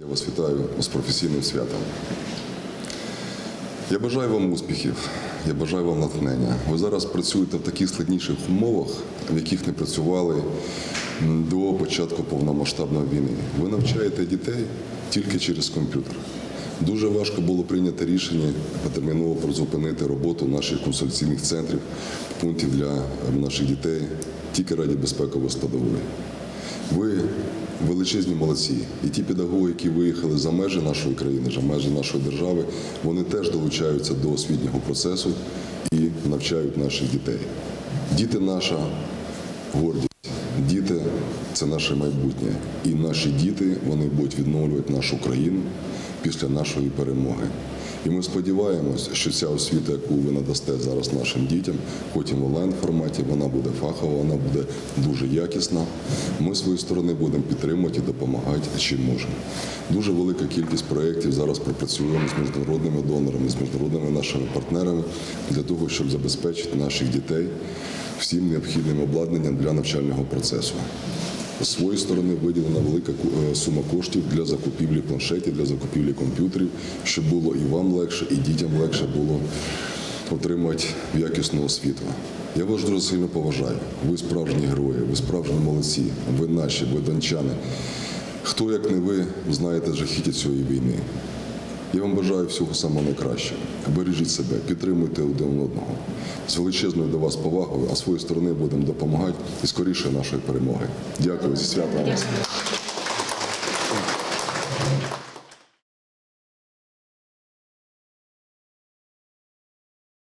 Я вас вітаю з професійним святом. Я бажаю вам успіхів, я бажаю вам натхнення. Ви зараз працюєте в таких складніших умовах, в яких не працювали до початку повномасштабної війни. Ви навчаєте дітей тільки через комп'ютер. Дуже важко було прийняти рішення потерміново призупинити роботу наших консультаційних центрів, пунктів для наших дітей тільки раді безпекової складової. Ви величезні молодці. І ті педагоги, які виїхали за межі нашої країни, за межі нашої держави, вони теж долучаються до освітнього процесу і навчають наших дітей. Діти наша гордість. Діти це наше майбутнє. І наші діти вони будуть відновлювати нашу країну після нашої перемоги. І ми сподіваємось, що ця освіта, яку ви надасте зараз нашим дітям, потім в онлайн форматі, вона буде фахова, вона буде дуже якісна. Ми з своєї сторони будемо підтримувати і допомагати чим можемо. Дуже велика кількість проєктів зараз пропрацюємо з міжнародними донорами, з міжнародними нашими партнерами для того, щоб забезпечити наших дітей всім необхідним обладнанням для навчального процесу. З своєї сторони виділена велика е, сума коштів для закупівлі планшетів, для закупівлі комп'ютерів, щоб було і вам легше, і дітям легше було отримати якісну освіту. Я вас дуже сильно поважаю. Ви справжні герої, ви справжні молодці, ви наші, ви дончани. Хто, як не ви, знаєте жахіття цієї війни. Я вам бажаю всього самого найкращого. Бережіть себе, підтримуйте один одного. З величезною до вас повагою, а з своєї сторони будемо допомагати і скоріше нашої перемоги. Дякую зі святом вас.